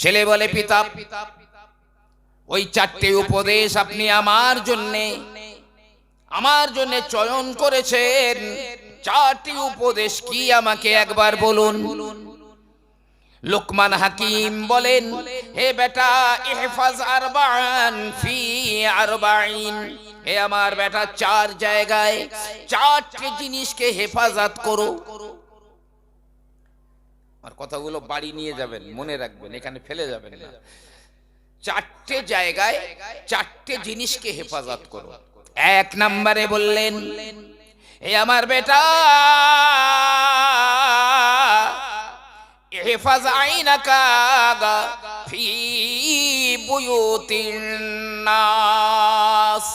ছেলে বলে, পিতা, ওই চারটে উপদেশ আপনি আমার জন্যে, আমার জন্য চয়ন করেছেন। চারটি উপদেশ কি আমাকে একবার বলুন? লোকমান হাকিম বলেন, হে বেটা আরবান ফি আরবাইন। হে আমার বেটা, চার জায়গায় চারটি জিনিসকে হেফাজত করো। আমার কথাগুলো বাড়ি নিয়ে যাবেন মনে রাখবেন এখানে ফেলে যাবেন না। চারটে জায়গায় চারটে জিনিসকে হেফাজত করো এক নম্বরে বললেন এ আমার বেটা হেফাজ আইনা কাগা ফি বুয়ুতিন নাস।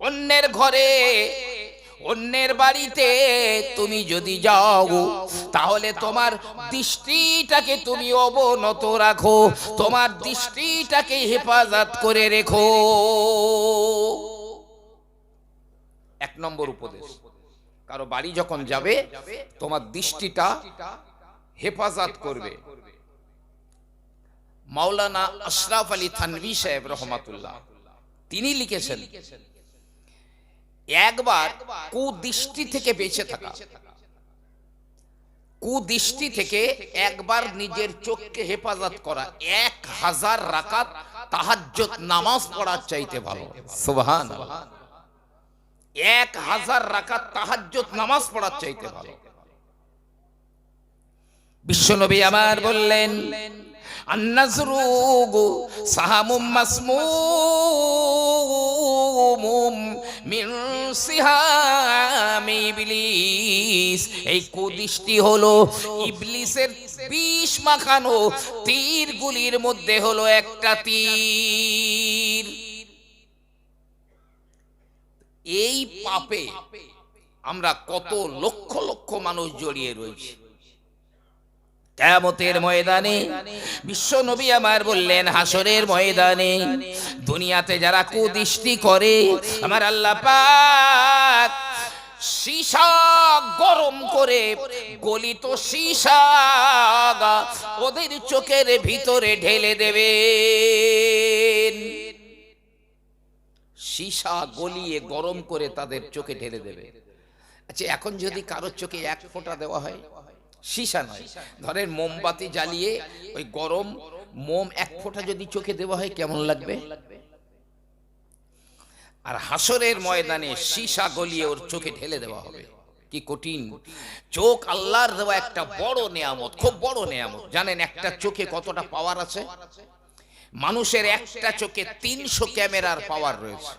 অন্যের ঘরে অন্যের বাড়িতে তুমি যদি যাও, তাহলে তোমার দৃষ্টিটাকে তুমি অবনত রাখো, তোমার দৃষ্টিটাকে হেফাজত করে রেখো। এক নম্বর উপদেশ, কারও বাড়ি যখন যাবে, তোমার দৃষ্টিটা হেফাজত করবে। মাওলানা আশরাফ আলী থানভি সাহেব রহমাতুল্লাহ, তিনি লিখেছেন একবার কুদৃষ্টি থেকে বেঁচে থাকা। কুদৃষ্টি থেকে একবার নিজের চোখকে হেফাজত করা, এক হাজার রাকাত তাহাজ্জত নামাজ পড়ার চাইতে ভালো। সুবহান এক হাজার রাকাত তাহাজ্জত নামাজ পড়ার চাইতে ভালো। বিশ্বনবী আমার বললেন, আন্নাজরুগু সাহামুম মাসমুম মিন সিহামি ইবলিস। এই কুদৃষ্টি হলো ইবলিসের বিষ মাখানো তীরগুলির মধ্যে হলো একটা তীর। এই পাপে আমরা কত লক্ষ লক্ষ মানুষ জড়িয়ে রয়েছি। কেমতের ময়দানে বিশ্ব নবী আমার বললেন হাসরের ময়দানে দুনিয়াতে যারা কুদৃষ্টি করে, আমার আল্লাহ পাক সীসা গরম করে গলিত সীসা ওদের চোখের ভিতরে ঢেলে দেবেন। সীসা গলিয়ে গরম করে তাদের চোখে ঢেলে দেবে। আচ্ছা এখন যদি কারোর চোখে এক ফোঁটা দেওয়া হয় সীসা নয়। ধরেন মোমবাতি জ্বালিয়ে ওই গরম মোম এক ফোঁটা যদি চোখে দেওয়া হয় কেমন লাগবে? আর হাসরের ময়দানে সীসা গলিয়ে ওর চোখে ঢেলে দেওয়া হবে। কি কঠিন। চোখ আল্লাহর দেওয়া একটা বড় নেয়ামত খুব বড় নেয়ামত। জানেন একটা চোখে কতটা পাওয়ার আছে? মানুষের একটা চোখে তিনশো ক্যামেরার পাওয়ার রয়েছে।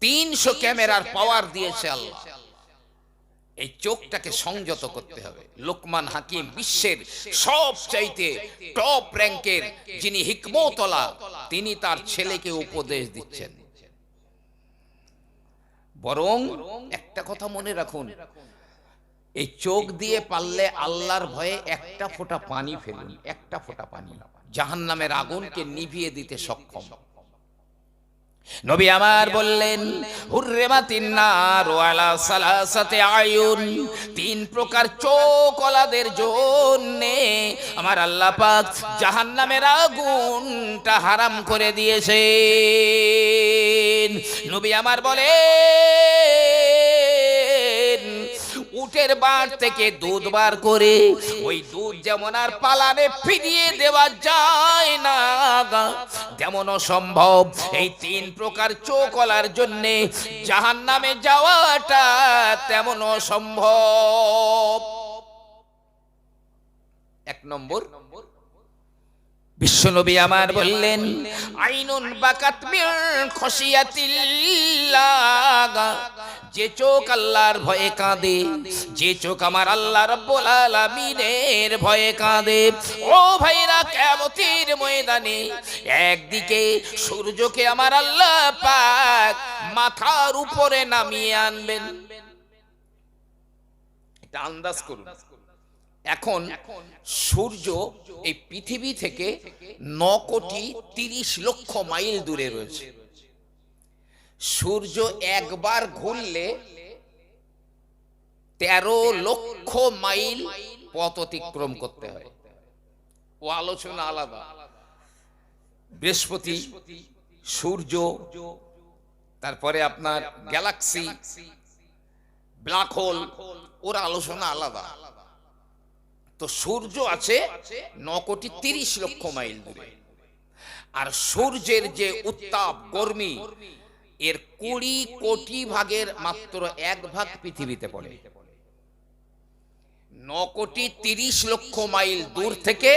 তিনশো ক্যামেরার পাওয়ার দিয়েছে আল্লাহ। এই চোখটাকে সংযত করতে হবে। লোকমান হাকিম বিশ্বের সব চাইতে টপ র্যাঙ্কের যিনি হিকমতলা তিনি তার ছেলেকে উপদেশ দিচ্ছেন। বরং একটা কথা মনে রাখুন এই চোখ দিয়ে পারলে আল্লাহর ভয়ে একটা ফোঁটা পানি ফেলুন একটা ফোঁটা পানি। জাহান নামের আগুনকে নিভিয়ে দিতে সক্ষম। নবী আমার বললেন ওয়ালা সালাসাতে আয়ুন। তিন প্রকার চোকলাদের জন্যে আমার আল্লাহ পাক জাহান্নামের আগুনটা হারাম করে দিয়েছে নবী আমার বলেন উটের বার থেকে দুধ বার করে ওই দুধ যেমন আর পালানে ফিরিয়ে দেওয়া যায় না তেমন সম্ভব এই তিন প্রকার চোখলার জন্য জাহান নামে যাওয়াটা তেমন সম্ভব এক নম্বর বিশ্বনবী আমার বললেন আইনুন বাকাত মিন যে চোখ আল্লাহর ভয়ে কাঁদে যে চোখ আমার আল্লাহ রাব্বুল আলামিনের ভয়ে কাঁদে। ও ভাইরা কিয়ামতের ময়দানে একদিকে সূর্যকে আমার আল্লাহ পাক মাথার উপরে নামিয়ে আনবেন। এটা আন্দাজ করুন। এখন সূর্য এই পৃথিবী থেকে ন কোটি তিরিশ লক্ষ মাইল দূরে রয়েছে। সূর্য একবার ঘুরলে তেরো লক্ষ মাইল পথ অতিক্রম করতে হয়। ও আলোচনা আলাদা। বৃহস্পতি, সূর্য, তারপরে আপনার গ্যালাক্সি, ব্ল্যাক হোল, ওর আলোচনা আলাদা। তো সূর্য আছে ন কোটি তিরিশ লক্ষ মাইল দূরে। আর সূর্যের যে উত্তাপ গরমি, এর কুড়ি কোটি ভাগের মাত্র এক ভাগ পৃথিবীতে পড়ে। ন কোটি তিরিশ লক্ষ মাইল দূর থেকে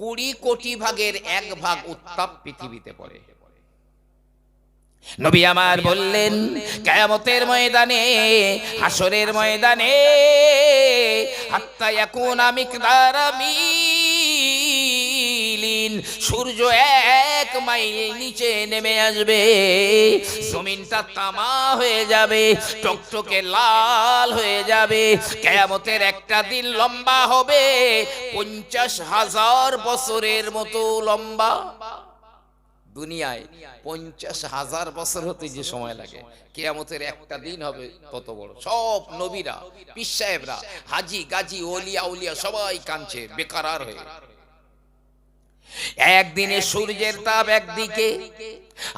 কুড়ি কোটি ভাগের এক ভাগ উত্তাপ পৃথিবীতে পড়ে। নবী আমার বললেন, কেয়ামতের ময়দানে হাসরের ময়দানে সূর্য এক মাইল নিচে নেমে আসবে। জমিনটা তামা হয়ে যাবে, টকটকে লাল হয়ে যাবে। কেয়ামতের একটা দিন লম্বা হবে, পঞ্চাশ হাজার বছরের মতো লম্বা। দুনিয়ায় পঞ্চাশ হাজার বছর হতে যে সময় লাগে, কেয়ামতের একটা দিন হবে তত বড়। সব নবীরা পিস সাহেবরা, হাজি, গাজি, ওলিয়া, উলিয়া সবাই কাঁদছে বেকারার হয়ে। একদিনে সূর্যের তাপ একদিকে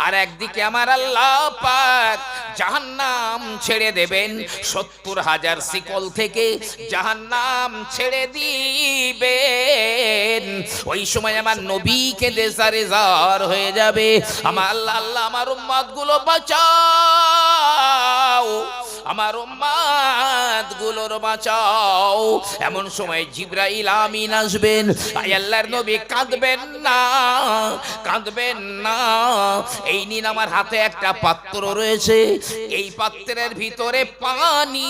আর একদিকে আমার আল্লাহ পাক জাহান্নাম ছেড়ে দেবেন। সত্তর হাজার শিকল থেকে জাহান্নাম ছেড়ে দিবেন। ওই সময় আমার নবী কেঁদে সারে জার হয়ে যাবে। আমার আল্লাহ আল্লাহ, আমার উম্মাদগুলো বাঁচাও। আমার উম্মাদগুলোর বাঁচাও। এমন সময় জিব্রাইল আমিন আসবেন। আই আল্লাহর নবী, কাঁদবেন না কাঁদবেন না। এই নিন আমার হাতে একটা পাত্র রয়েছে। এই পাত্রের ভিতরে পানি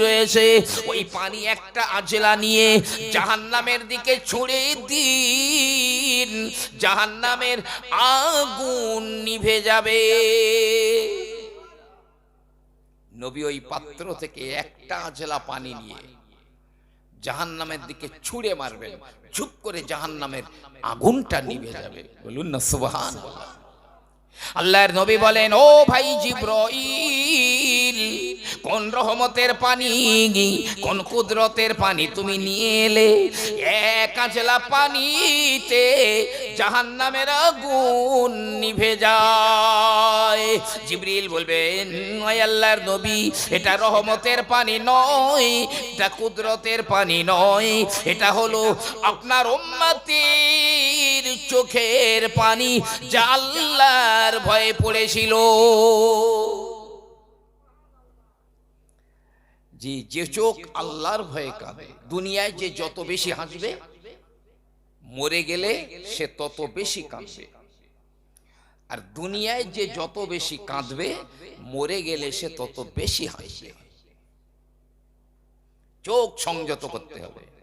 রয়েছে। ওই পানি একটা আজলা নিয়ে জাহান্নামের দিকে ছুঁড়ে দিন। জাহান্নামের আগুন নিভে যাবে। নবী ওই পাত্র থেকে একটা আজলা পানি নিয়ে জাহান নামের দিকে ছুড়ে মারবেন চুপ করে জাহান নামের আগুনটা নিভে যাবে। বলুন না সুবহান আল্লাহর নবী বলেন, ও ভাই জিব্রাইল কোন রহমতের পানি, কোন কুদরতের পানি তুমি নিয়ে এলে? এক আজলা পানিতে জাহান্নামের আগুন নিভে যায়। জিবরিল বলবেন আল্লাহর নবী, এটা রহমতের পানি নয়, এটা কুদরতের পানি নয়, এটা হলো আপনার উম্মতির চোখের পানি যা আল্লাহর ভয়ে পড়েছিল। জি, যে চোখ আল্লাহর ভয়ে কাঁদে দুনিয়ায় যে যত বেশি হাসবে, মরে গেলে সে তত বেশি কাঁদবে আর দুনিয়ায় যে যত বেশি কাঁদবে, মরে গেলে সে তত বেশি হাসবে। চোখ সংযত করতে হবে।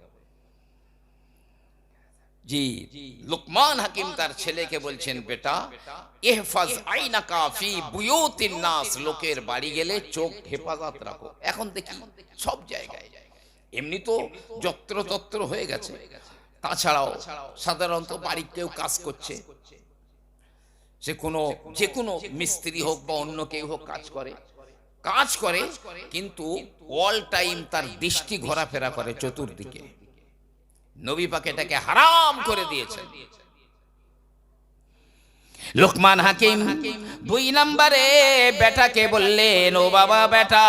জি, লুকমান হাকিম তার ছেলেকে বলছেন, বেটা ইহফাজ আইনাকা ফি বুয়ুতিন নাস, লোকের বাড়ি গেলে চোখ হেফাজত রাখো। এখন দেখি, সব জায়গায়। এমনি তো যত্রতত্র হয়ে গেছে। তাছাড়াও সাধারণত কেউ কাজ করছে। সে কোনো, যে কোনো মিস্ত্রি হোক বা অন্য কেউ হোক কাজ করে। কাজ করে, কিন্তু অল টাইম তার দৃষ্টি ঘোরাফেরা করে চতুর্দিকে। নবী পাক এটাকে হারাম করে দিয়েছেন। লোকমান হাকিম দুই নম্বরে বেটাকে বললেন, ও বাবা বেটা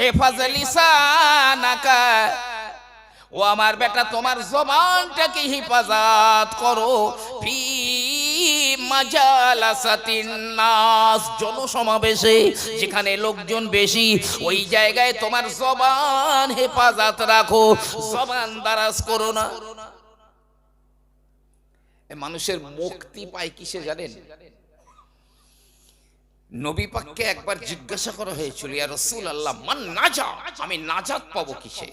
হেফাজলিসানাকা ও আমার বেটা, তোমার জবানটাকে হেফাজত করো ফি নাস জনসমাবেশে যেখানে লোকজন বেশি, ওই জায়গায় তোমার জবান হেফাজত রাখো, জবান দারাজ করো না। মানুষের মুক্তি পায় কিসে জানেন? নবী পাককে একবার জিজ্ঞাসা করা হয়েছিল, ইয়া রসুল আল্লাহ মান নাজা আমি নাজাত পাবো কিসে?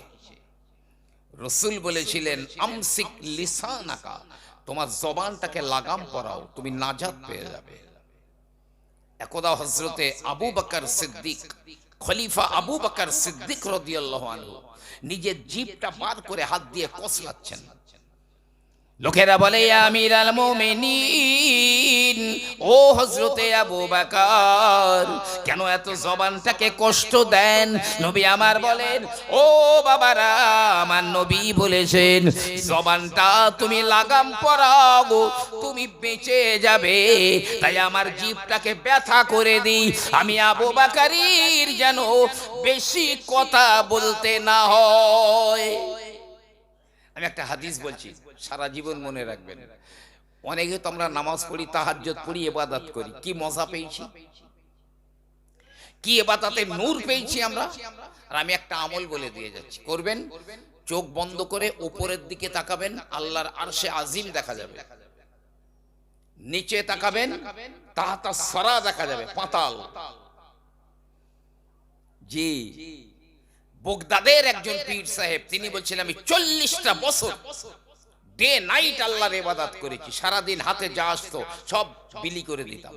রসুল বলেছিলেন, আমসিক লিসানাকা তোমার জবানটাকে লাগাম পরাও, তুমি নাজাত পেয়ে যাবে। একদা হজরতে আবু বাকর সিদ্দিক, খলিফা আবু বাকর সিদ্দিক রদিয়াল্লাহু নিজের জিভটা বার করে হাত দিয়ে কসলাচ্ছেন। লোকেরা বলে আমির আল মোমেনী ও হজরতে আবু বাকার, কেন এত জবানটাকে কষ্ট দেন? নবী আমার বলেন, ও বাবারা, আমার নবী বলেছেন, জবানটা তুমি লাগাম পরাও তুমি বেঁচে যাবে, তাই আমার জীবটাকে ব্যথা করে দিই। আমি আবু বাকারির যেন বেশি কথা বলতে না হয়। আমি একটা হাদিস বলছি, সারা জীবন মনে রাখবেন। অনেকে তো আমরা নামাজ পড়ি, তাহাজ্জুদ পড়ি, ইবাদত করি। কি মজা পেয়েছি। কি এবাদাতে নূর পেয়েছি আমরা। আর আমি একটা আমল বলে দিয়ে যাচ্ছি। করবেন? চোখ বন্ধ করে উপরের দিকে তাকাবেন, আল্লাহর আরশে আজিম দেখা যাবে। নিচে তাকাবেন, তাহাতা সরা দেখা যাবে, পাতাল। জি। বগদাদের একজন পীর সাহেব, তিনি বলছিলেন, আমি চল্লিশটা বছর ডে নাইট আল্লাহর এবাদাত করেছি। সারাদিন হাতে যা আসতো সব বিলি করে দিতাম।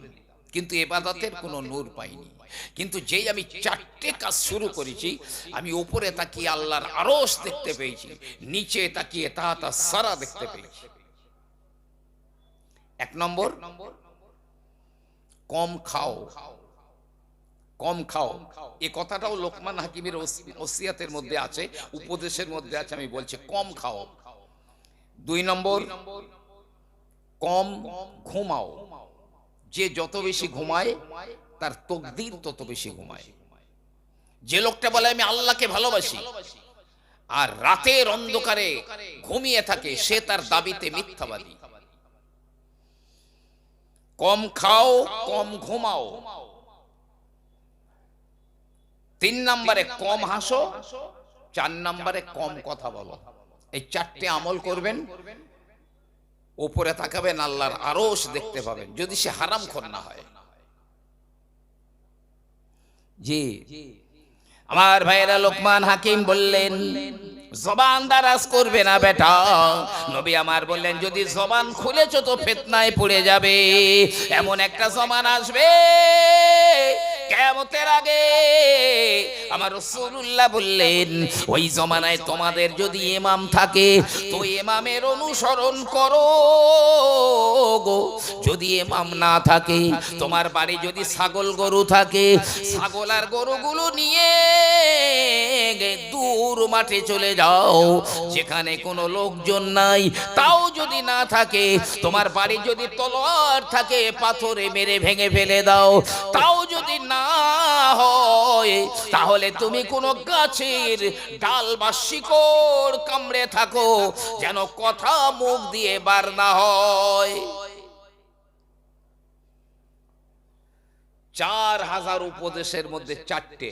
কিন্তু এবাদাতের কোনো নূর পাইনি। কিন্তু যেই আমি চারটে কাজ শুরু করেছি, আমি উপরে তাকিয়ে আল্লাহর আরস দেখতে পেয়েছি, নিচে তাকিয়ে তাহাতা সারা দেখতে পেয়েছি। এক নম্বর, কম খাও। কম খাও। এ কথাটাও লোকমান হাকিমের ওসি- ওসিয়াতের মধ্যে আছে, উপদেশের মধ্যে আছে, আমি বলছি কম খাও। দুই নম্বর কম ঘুমাও। যে যত বেশি ঘুমায় তার তকদির তত বেশি ঘুমায়। যে লোকটা বলে আমি আল্লাহকে ভালোবাসি। আর রাতের অন্ধকারে ঘুমিয়ে থাকে সে তার দাবিতে মিথ্যাবাদী। কম খাও কম ঘুমাও। তিন নম্বরে কম হাসো চার নম্বরে কম কথা বলো। এই চারটে আমল করবেন উপরে তাকাবেন, আল্লাহর আরশ দেখতে পাবেন, যদি সে হারাম খর না হয়। জি। আমার ভাইয়েরা লোকমান হাকিম বললেন, জবান দারাজ করবে না বেটা। নবী আমার বললেন, যদি জবান খুলেছ তো ফেতনায় পড়ে যাবে, এমন একটা জমান আসবে। কেমতের আগে আমার রসুল্লাহ বললেন, ওই জমানায় তোমাদের যদি ইমাম থাকে, তো ইমামের অনুসরণ করো গো। যদি ইমাম না থাকে, তোমার বাড়ি যদি ছাগল গরু থাকে, ছাগল আর গরুগুলো নিয়ে দূর মাঠে চলে যাও, যেখানে কোনো লোকজন নাই, তাও যদি না থাকে, তোমার বাড়ি যদি তলোয়ার থাকে, পাথরে মেরে ভেঙে ফেলে দাও, তাও যদি না তাহলে তুমি কোনো গাছের ডাল বা শিকড় কামড়ে থাকো, যেন কথা মুখ দিয়ে বার না হয়। চার হাজার উপদেশের মধ্যে চারটে।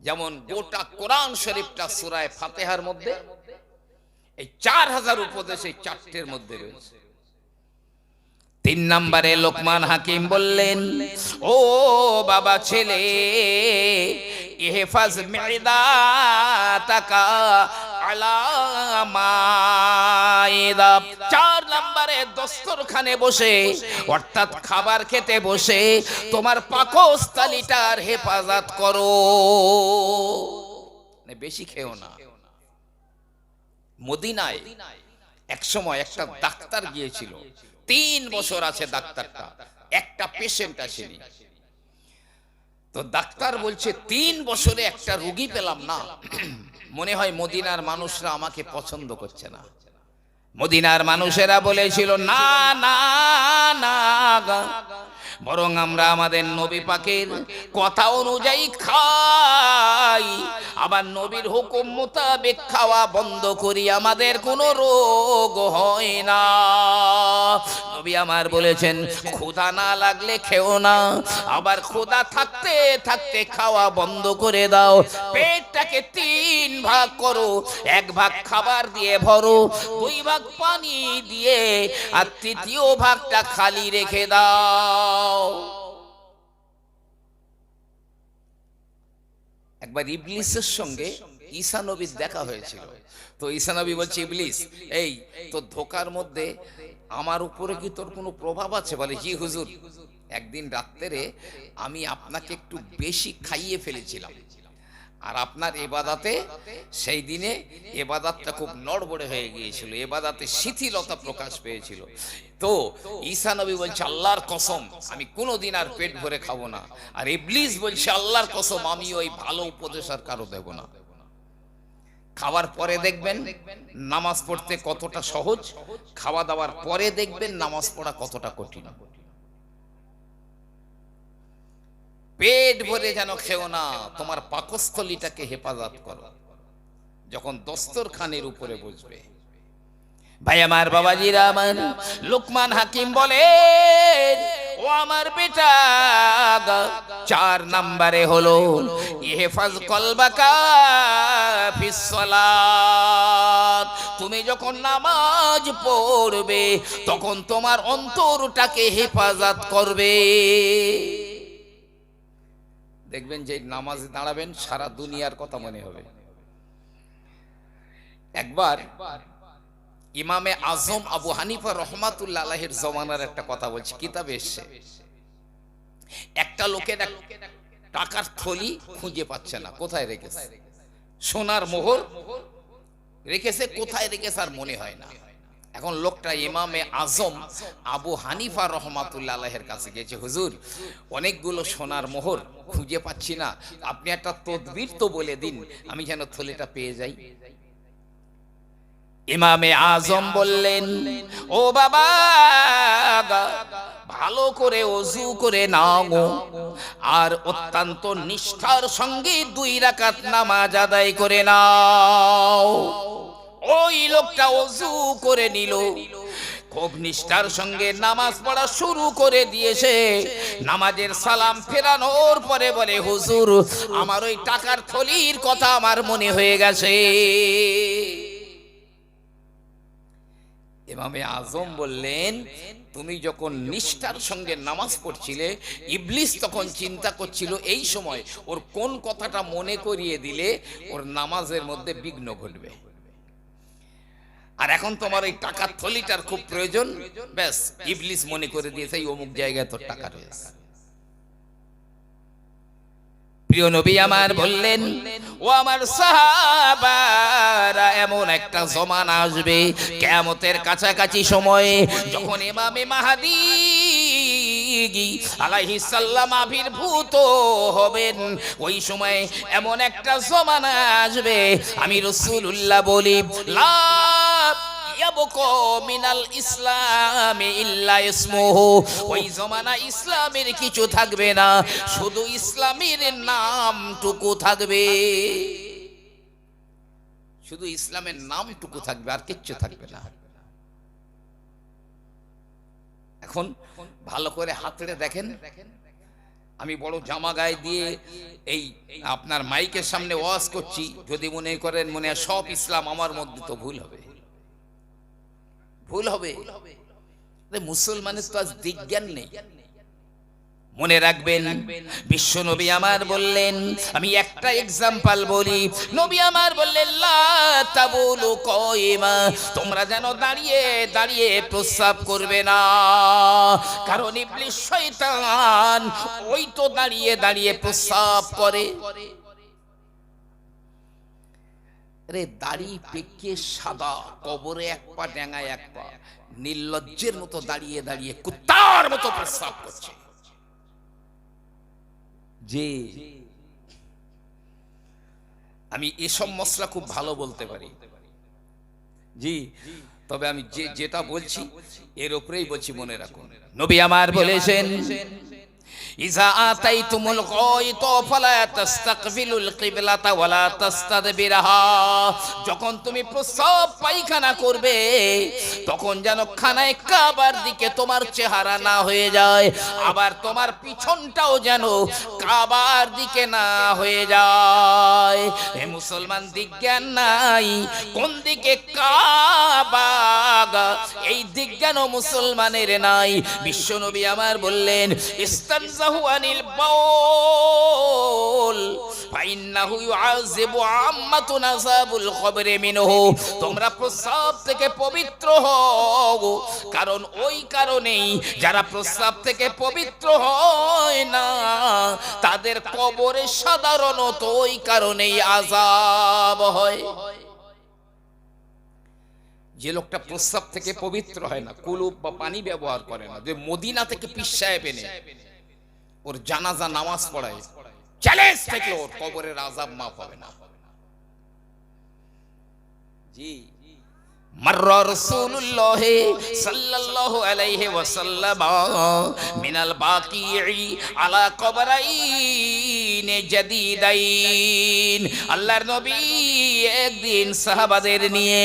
যেমন গোটা কোরআন শরীফটা সুরায় ফাতেহার মধ্যে, এই চার হাজার উপদেশ এই চারটের মধ্যে রয়েছে। তিন নম্বরে লোকমান হাকিম বললেন, ও বাবা ছেলে, ইহফাজ মেদা তাকা আলামাইদা চার নম্বরে দস্তরখানে বসে, অর্থাৎ খাবার খেতে বসে, তোমার পাকস্থলিটার হেফাজত করো। মানে বেশি খেও না। মদিনায় এক সময় একটা ডাক্তার গিয়েছিল। তিন বছর আছে ডাক্তারটা একটা পেশেন্ট আসেনি তো ডাক্তার বলছে তিন বছরে একটা রুগী পেলাম না মনে হয় মদিনার মানুষরা আমাকে পছন্দ করছে না মদিনার মানুষেরা বলেছিল না না না। বরং আমরা আমাদের নবী পাকের কথা অনুযায়ী খাই। আবার নবীর হুকুম মোতাবেক খাওয়া বন্ধ করি, আমাদের কোনো রোগ হয় না। নবী আমার বলেছেন, ক্ষুধা না লাগলে খেও না, আবার ক্ষুধা থাকতে থাকতে খাওয়া বন্ধ করে দাও। পেটটাকে তিন ভাগ করো, এক ভাগ খাবার দিয়ে ভরো, দুই ভাগ পানি দিয়ে, আর তৃতীয় ভাগটা খালি রেখে দাও। একবার ইবলিসের সঙ্গে ঈশা নবীর দেখা হয়েছিল। তো ঈশা নবী বলছে, ইবলিস, এই তো ধোকার মধ্যে আমার উপরে কি তোর কোনো প্রভাব আছে? বলে জি হুজুর, একদিন রাত্রে আমি আপনাকে একটু বেশি খাইয়ে ফেলেছিলাম। আর আপনার এবাদাতে সেই দিনে এবাদাতটা খুব নড়বড়ে হয়ে গিয়েছিল, এবাদাতে শিথিলতা প্রকাশ পেয়েছিল। তো ঈসা নবী বলছে, আল্লাহর কসম, আমি কোনোদিন আর পেট ভরে খাব না। আর ইবলিস বলছে, আল্লাহর কসম, আমি ওই ভালো উপদেশ আর কারও দেব না। খাওয়ার পরে দেখবেন নামাজ পড়তে কতটা সহজ, খাওয়া দাওয়ার পরে দেখবেন নামাজ পড়া কতটা কঠিন। পেট ভরে যেন খেও না তোমার পাকস্থলীটাকে হেফাজত করো। যখন দস্তরখানের উপরে বসবে। ভাই আমার বাবাজিরা আমার লোকমান হাকিম বলে ও আমার বেটা চার নাম্বারে হলো ইহেফাজ কলবাকা তুমি যখন নামাজ পড়বে তখন তোমার অন্তরটাকে হেফাজত করবে। দেখবেন যে নামাজে দাঁড়াবেন, সারা দুনিয়ার কথা মনে হবে। একবার ইমামে আজম আবু হানিফা রহমাতুল্লাহ আলাহের জমানার একটা কথা বলছি, কিতাবে এসছে। একটা লোকের টাকার থলি খুঁজে পাচ্ছে না, কোথায় রেখেছে? সোনার মোহর রেখেছে, কোথায় রেখেছে আর মনে হয় না। এখন লোকটা ইমামে আজম আবু হানিফা রহমাতুল্লাহ আলাহের কাছে গেছে হুজুর, অনেকগুলো সোনার মোহর খুঁজে পাচ্ছি না। আপনি একটা তদবির তো বলে দিন, আমি যেন থলিটা পেয়ে যাই। ইমামে আজম বললেন, ও বাবা, ভালো করে অজু করে নাও আর অত্যন্ত নিষ্ঠার সঙ্গে দুই রাকাত নামাজ আদায় করে নাও। ওই লোকটা অজু করে নিল। খুব নিষ্ঠার সঙ্গে নামাজ পড়া শুরু করে দিয়েছে। নামাজের সালাম ফেরানোর পরে বলে, হুজুর, আমার ওই টাকার থলির কথা আমার মনে হয়ে গেছে। এমামে আজম বললেন, তুমি যখন নিষ্ঠার সঙ্গে নামাজ পড়ছিলে, ইবলিস তখন চিন্তা করছিল এই সময় ওর কোন কথাটা মনে করিয়ে দিলে ওর নামাজের মধ্যে বিঘ্ন ঘটবে। আর এখন তোমার ওই টাকার থলিটার খুব প্রয়োজন। ব্যাস, ইবলিস মনে করে দিয়েছে অমুক জায়গায় তোর টাকা রয়েছে। প্রিয় নবী আমার বললেন, ও আমার সাহাবারা, এমন একটা জমানা আসবে কেমতের কাছাকাছি সময়ে যখন এমামে মাহাদি আলাইহিস আবির্ভূত হবেন। ওই সময় এমন একটা জমানা আসবে। আমি রসুল্লাহ বলি ইসলামের কিছু থাকবে না, শুধু ইসলামের নামটুকু থাকবে। শুধু ইসলামের নামটুকু থাকবে, আর কিচ্ছু থাকবে না। এখন ভালো করে হাতড়ে দেখেন। আমি বড় জামা গায়ে দিয়ে এই আপনার মাইকের সামনে ওয়াজ করছি। যদি মনে করেন মনে হয় সব ইসলাম আমার মধ্যে তো ভুল হবে। ভুল হবে? মুসলমানের তো আজ দিজ্ঞান নেই। মনে রাখবেন, বিশ্ব নবী আমার বললেন, আমি একটা এক্সাম্পল বলি। নবী আমার বললেন তোমরা যেন দাঁড়িয়ে দাঁড়িয়ে প্রস্রাব করবে না। কারণ ইবলিস ওই তো দাঁড়িয়ে দাঁড়িয়ে প্রস্রাব করে। রে দাড়ি পেকে সাদা, কবরে এক পা ড্যাঙায় এক পা, নির্লজ্জের মতো দাঁড়িয়ে দাঁড়িয়ে কুত্তার মতো প্রস্রাব করছে। যে আমি এসব মশলা খুব ভালো বলতে পারি। জি, তবে আমি যে যেটা বলছি, এর উপরেই বলছি মনে রাখুন। নবী আমার বলেছেন ইজা আতাইতুমুল গায়ত ফালা তাস্তাকবিলুল কিবলাতা ওয়ালা তাস্তাদবিরহা। যখন তুমি প্রস্রাব পায়খানা করবে, তখন যেন খানায় কাবার দিকে তোমার চেহারা না হয়ে যায়, আবার তোমার পিছনটাও যেন কাবার দিকে না হয়ে যায়। হে মুসলমান দিজ্ঞান নাই, কোন দিকে কাবা এই দিজ্ঞানও মুসলমানের নাই। বিশ্বনবী আমার বললেন, ইস্তানজাহু আনিল বাউল ফাইন্নাহু ইউআযিবু আম্মাতুন আযাবুল কবরি মিনহু। তোমরা প্রস্রাব থেকে পবিত্র হও, কারণ ওই কারণেই যারা প্রস্রাব থেকে পবিত্র হয় না, তাদের কবরে সাধারণত ওই কারণেই আযাব হয়। যে লোকটা প্রস্রাব থেকে পবিত্র হয় না, কুলুপ বা পানি ব্যবহার করে না, যে মদিনা থেকে পিসায় পেনে। ওর জানাজা নামাজ পড়ায়। চ্যালেঞ্জ থেকে ওর কবরের আজাব মাফ হবে না। জি। مر رسول الله صلى الله عليه وسلم من الباقيع على قبرين جديدين আল্লাহর নবী একদিন সাহাবাদের নিয়ে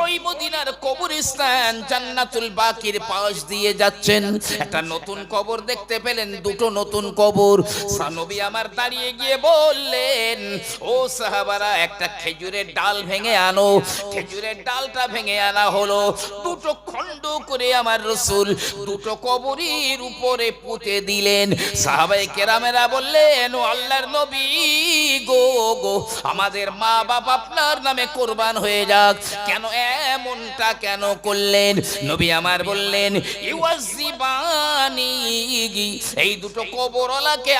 ওই মদিনার কবরস্থান জান্নাতুল বাকির পাশ দিয়ে যাচ্ছেন একটা নতুন কবর দেখতে পেলেন দুটো নতুন কবর সানবী আমার দাঁড়িয়ে গিয়ে বললেন ও সাহাবারা একটা খেজুরের ডাল ভেঙে আনো খেজুরের ডালটা ভেঙে আনা হলো। দুটো খণ্ড করে আমার রসুল দুটো কবরের উপরে পুঁতে দিলেন। সাহাবাই কেরামেরা বললেন, ও আল্লাহর নবী গো গো, আমাদের মা বাপ আপনার নামে কোরবান হয়ে যাক। কেন এমনটা কেন করলেন? নবী আমার বললেন ইউয়াজিবানি এই দুটো কবরওয়ালাকে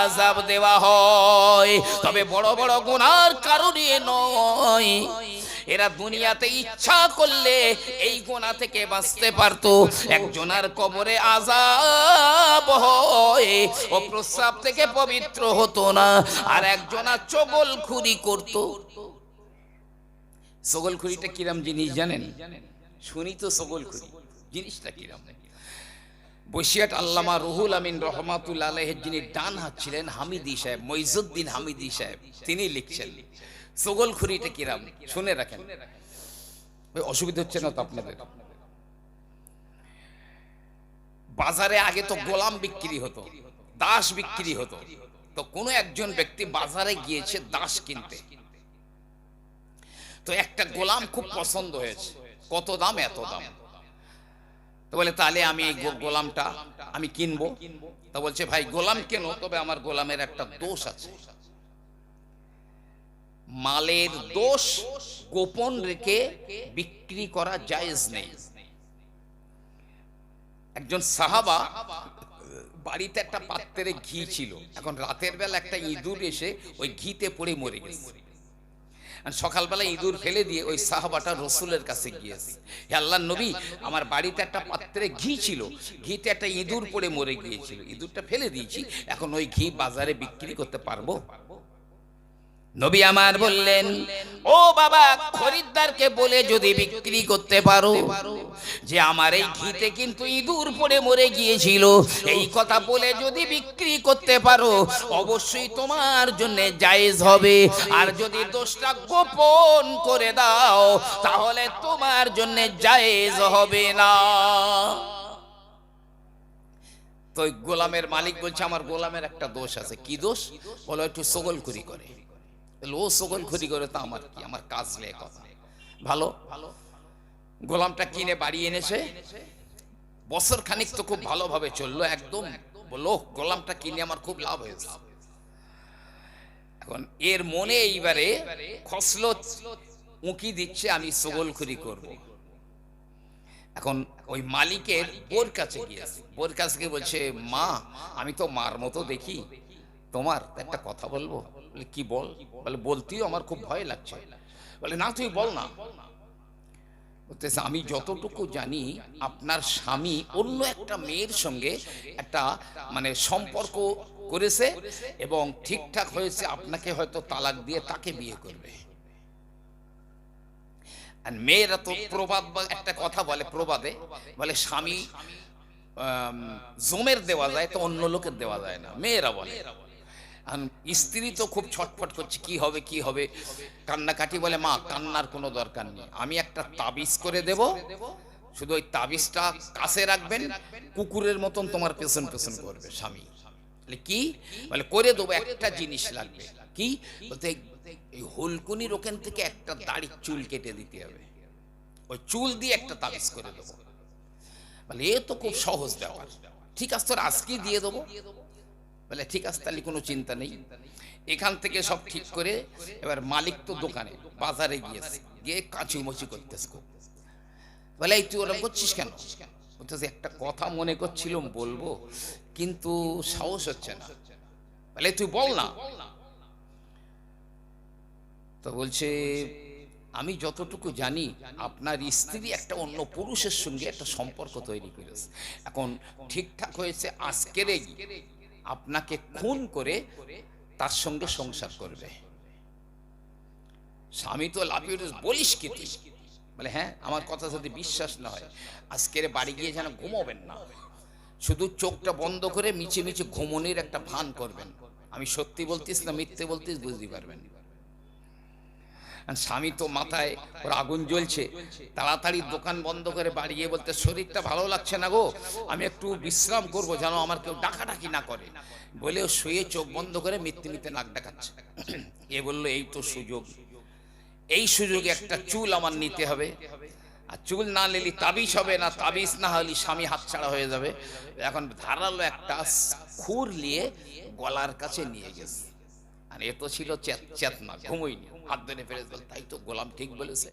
আজাব দেওয়া হয়। তবে বড় বড় গুনার কারণে নয়। এরা দুনিয়াতে ইচ্ছা করলে এই গোনা থেকে বাঁচতে পারতো। একজনার কবরে আজাব হয়, ও প্রস্রাব থেকে পবিত্র হতো না। আর একজনা চগল খুরি করত। সগল খুরিটা কিরাম জিনিস জানেন? শুনি তো সগল খুরি জিনিসটা কিরাম? বসিয়াট আল্লামা রুহুল আমিন রহমাতুল আলহের যিনি ডান হাত ছিলেন, হামিদি সাহেব মইজুদ্দিন হামিদি সাহেব, তিনি লিখছেন সগল খুরিটা কিরাম? শুনে রাখেন। ওই অসুবিধা হচ্ছে না তো আপনাদের? বাজারে আগে তো গোলাম বিক্রি হতো দাস বিক্রি হতো। তো কোনো একজন ব্যক্তি বাজারে গিয়েছে দাস কিনতে। তো একটা গোলাম খুব পছন্দ হয়েছে। কত দাম এত দাম? তো বলে তাহলে আমি এই গোলামটা আমি কিনবো। তা বলছে ভাই গোলাম কেন? তবে আমার গোলামের একটা দোষ আছে। মালের দোষ গোপন রেখে বিক্রি করা জায়েজ নেই। একজন সাহাবা, বাড়িতে একটা পাত্রে ঘি ছিল। এখন রাতের বেলা একটা ইঁদুর এসে ওই ঘিতে পড়ে মরে গেছে। সকালবেলা ইঁদুর ফেলে দিয়ে ওই সাহাবাটা রসুলের কাছে গিয়েছে। হে আল্লাহ নবী, আমার বাড়িতে একটা পাত্রে ঘি ছিল। ঘিতে একটা ইঁদুর পড়ে মরে গিয়েছিল। ইঁদুরটা ফেলে দিয়েছি। এখন ওই ঘি বাজারে বিক্রি করতে পারব? নবী আমার বললেন, ও বাবা, খরিদ্দারকে বলে যদি বিক্রি করতে পারো, যে আমার এই ঘিতে কিন্তু ইঁদুর পড়ে মরে গিয়েছিল, এই কথা বলে যদি বিক্রি করতে পারো, অবশ্যই তোমার জন্য জায়েজ হবে। আর যদি দোষটা গোপন করে দাও, তাহলে তোমার জন্য জায়েজ হবে না। তো গোলামের মালিক বলছে, আমার গোলামের একটা দোষ আছে। কি দোষ? বলো, একটু সগলখুরি করে। বলে, ও সগলখুরি করে তা আমার কি? আমার কাজ নেই কথা। ভালো? ভালো। গোলামটা কিনে বাড়ি এনেছে। বছর খানিক তো খুব ভালোভাবে চলল একদম। বলো গোলামটা কিনে আমার খুব লাভ হয়েছে। এখন এর মনে এইবারে খসলো উঁকি দিচ্ছে আমি সগলখুরি করব। এখন ওই মালিকের বোর কাছে গিয়েছে বোর কাছে বলছে মা আমি তো মার মতো দেখি। তোমার একটা কথা বলব? বলে, কি বল? বলে বলতেও আমার খুব ভয় লাগছে। বলে, না, তুই বল না। আমি যতটুকু জানি, আপনার স্বামী অন্য একটা মেয়ের সঙ্গে একটা মানে সম্পর্ক করেছে এবং ঠিকঠাক হয়েছে, আপনাকে হয়তো তালাক দিয়ে তাকে বিয়ে করবে। আর মেয়েরা তো প্রবাদ বা, একটা কথা বলে প্রবাদে, বলে, স্বামী জমের দেওয়া যায় তো অন্য লোকের দেওয়া যায় না। মেয়েরা বলে। আর স্ত্রী তো খুব ছটফট করছে, কি হবে কি হবে? কান্নাকাটি বলে, মা, কান্নার কোনো দরকার নেই। আমি একটা তাবিজ করে দেব। শুধু ওই তাবিজটা কাছে রাখবেন, কুকুরের মতন তোমার পেছন পেছন করবে স্বামী। বলে, কি? বলে, করে দেবো, একটা জিনিস লাগবে। কি? বলতে, এই হুলকুনির ওখান থেকে একটা দাড়ি চুল কেটে দিতে হবে। ওই চুল দিয়ে একটা তাবিজ করে দেবো। বলে, এ তো খুব সহজ ব্যাপার। ঠিক আছে, তোর আজকেই দিয়ে দেবো। বলে, ঠিক আছে, তাহলে কোনো চিন্তা নেই। এখান থেকে সব ঠিক করে এবার মালিক তো দোকানে, বাজারে গিয়েছে। গিয়ে কাঁচুমচি করতেছে বলে, এই তুই ওরকম করছিস কেন? বলতেছে, একটা কথা মনে করছিলাম, বলব, কিন্তু সাহস হচ্ছে না। বলে, তুই বল না। তো বলছে, আমি যতটুকু জানি, আপনার স্ত্রী একটা অন্য পুরুষের সঙ্গে একটা সম্পর্ক তৈরি করেছে। এখন ঠিকঠাক হয়েছে আজকেরই আপনাকে খুন করে তার সঙ্গে সংসার করবে। স্বামী তো লাফিয়ে বলিস কি বলে হ্যাঁ আমার কথা যদি বিশ্বাস না হয়, আজকের বাড়ি গিয়ে যেন ঘুমোবেন না। শুধু চোখটা বন্ধ করে মিছে মিছে ঘুমনির একটা ভান করবেন। আমি সত্যি বলতিস না মিথ্যে বলতিস বুঝতে পারবেন স্বামী তো মাথায় ওর আগুন জ্বলছে। তাড়াতাড়ি দোকান বন্ধ করে বাড়ি গিয়ে বলতে, শরীরটা ভালো লাগছে না গো। আমি একটু বিশ্রাম করব যেন আমার কেউ ডাকাডাকি না করে। বলে শুয়ে চোখ বন্ধ করে মিথ্যে মিথ্যে নাক ডাকাচ্ছে। এ বলল, এই তো সুযোগ। এই সুযোগে একটা চুল আমার নিতে হবে। আর চুল না নিলে তাবিজ হবে না, তাবিজ না হলে স্বামী হাতছাড়া হয়ে যাবে। এখন ধারালো একটা খুর নিয়ে গলার কাছে নিয়ে গেছে। আর এ তো ছিল চেত, চেতনা ঘুমোইনি হাত ধরে দিল, তাই তো গোলাম ঠিক বলেছে।